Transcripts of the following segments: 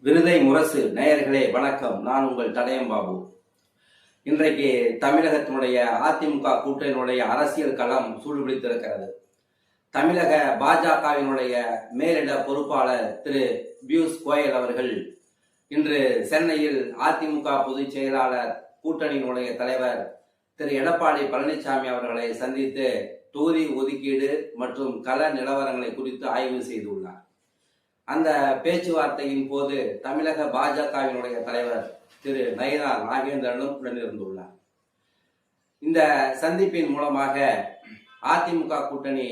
விருதை முரசு நேயர்களே வணக்கம். நான் உங்கள் தடயம் பாபு. இன்றைக்கு தமிழகத்தினுடைய அதிமுக கூட்டணியினுடைய அரசியல் களம் சூடுபிடித்திருக்கிறது. தமிழக பாஜகவினுடைய மேலிட பொறுப்பாளர் திரு. பியூஷ் கோயல் அவர்கள் இன்று சென்னையில் அதிமுக பொதுச் செயலாளர் கூட்டணியினுடைய தலைவர் திரு. எடப்பாடி பழனிசாமி அவர்களை சந்தித்து தொகுதி ஒதுக்கீடு மற்றும் கள நிலவரங்களை குறித்து ஆய்வு செய்துள்ளார். அந்த பேச்சுவார்த்தையின் போது தமிழக பாஜகவினுடைய தலைவர் திரு நயினா நாகேந்திரனும் உடனிருந்துள்ளார். இந்த சந்திப்பின் மூலமாக அதிமுக கூட்டணி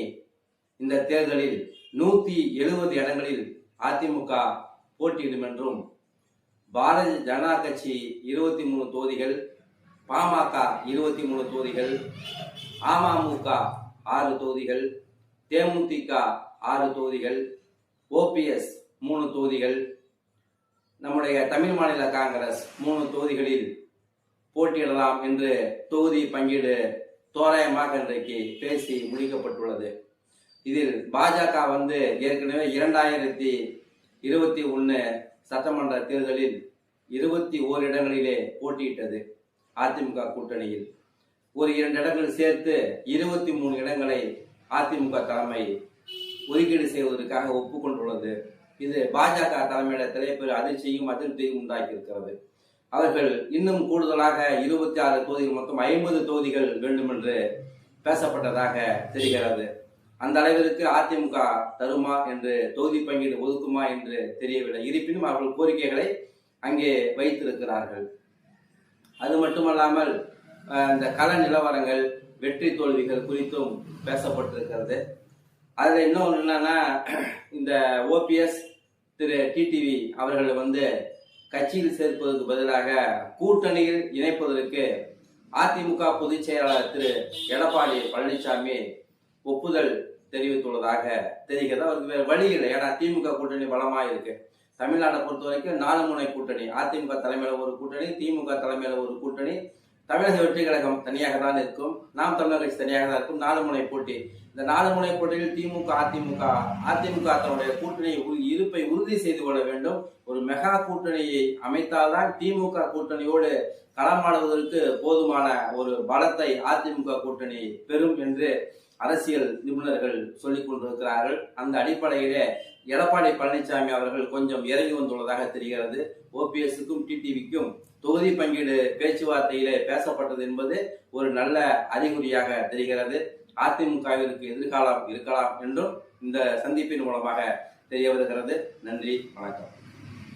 இந்த தேர்தலில் நூத்தி எழுபது இடங்களில் அதிமுக போட்டியிடும் என்றும் பாரதிய ஜனதா கட்சி இருபத்தி மூணு தொகுதிகள் பாமக இருபத்தி மூணு தொகுதிகள் அமமுக ஆறு தொகுதிகள் தேமுதிக ஆறு தொகுதிகள் ஓபிஎஸ் மூணு தொகுதிகள் நம்முடைய தமிழ் மாநில காங்கிரஸ் மூணு தொகுதிகளில் போட்டியிடலாம் என்று தொகுதி பங்கீடு தோராயமாக இன்றைக்கு பேசி முடிக்கப்பட்டுள்ளது. இதில் பாஜக வந்து ஏற்கனவே இரண்டாயிரத்தி இருபத்தி ஒன்று சட்டமன்ற தேர்தலில் இருபத்தி ஓர் இடங்களிலே போட்டியிட்டது அதிமுக கூட்டணியில். ஒரு இரண்டு இடங்கள் சேர்த்து இருபத்தி மூணு இடங்களை அதிமுக தலைமை ஒதுக்கீடு செய்வதற்காக ஒப்புக்கொண்டுள்ளது. இது பாஜக தலைமையிடத்திலே பெரு அதிர்ச்சியும் அதிருப்தியும் உண்டாக்கியிருக்கிறது. அவர்கள் இன்னும் கூடுதலாக இருபத்தி ஆறு தொகுதிகள் மொத்தம் ஐம்பது தொகுதிகள் வேண்டும் என்று பேசப்பட்டதாக தெரிகிறது. அந்த அளவிற்கு அதிமுக தருமா என்று தொகுதி பங்கீடு ஒதுக்குமா என்று தெரியவில்லை. இருப்பினும் அவர்கள் கோரிக்கைகளை அங்கே வைத்திருக்கிறார்கள். அது மட்டுமல்லாமல் இந்த கள நிலவரங்கள் வெற்றி தோல்விகள் குறித்தும் பேசப்பட்டிருக்கிறது. அதில் இன்னொன்று என்னன்னா இந்த ஓபிஎஸ் திரு டிடிவி அவர்களை வந்து கட்சியில் சேர்ப்பதற்கு பதிலாக கூட்டணியில் இணைப்பதற்கு அதிமுக பொதுச் செயலாளர் திரு எடப்பாடி பழனிசாமி ஒப்புதல் தெரிவித்துள்ளதாக தெரிகிறது. அவருக்கு வேறு வழி இல்லை. ஏன்னா திமுக கூட்டணி பலமாக இருக்கு. தமிழ்நாட்டை பொறுத்த வரைக்கும் நாலு முனை கூட்டணி. அதிமுக தலைமையில் ஒரு கூட்டணி திமுக தலைமையில் ஒரு கூட்டணி. தமிழக வெற்றி கழகம் தனியாக தான் இருக்கும் நாம் தமிழர் கட்சி தனியாக தான் இருக்கும் நாலு முனை போட்டி. இந்த நாலு முனை போட்டியில் திமுக அதிமுக அதிமுக தன்னுடைய கூட்டணி இருப்பை உறுதி செய்து கொள்ள வேண்டும். ஒரு மெகா கூட்டணியை அமைத்தால்தான் திமுக கூட்டணியோடு களமாடுவதற்கு போதுமான ஒரு பலத்தை அதிமுக கூட்டணி பெறும் என்று அரசியல் நிபுணர்கள் சொல்லிக் கொண்டிருக்கிறார்கள். அந்த அடிப்படையிலே எடப்பாடி பழனிசாமி அவர்கள் கொஞ்சம் இறங்கி வந்துள்ளதாக தெரிகிறது. ஓபிஎஸ்க்கும் டிடிவிக்கும் தொகுதி பங்கீடு பேச்சுவார்த்தையிலே பேசப்பட்டது என்பது ஒரு நல்ல அறிகுறியாக தெரிகிறது. அதிமுகவிற்கு எதிர்காலம் இருக்கலாம் என்றும் இந்த சந்திப்பின் மூலமாக தெரிய வருகிறது. நன்றி வணக்கம்.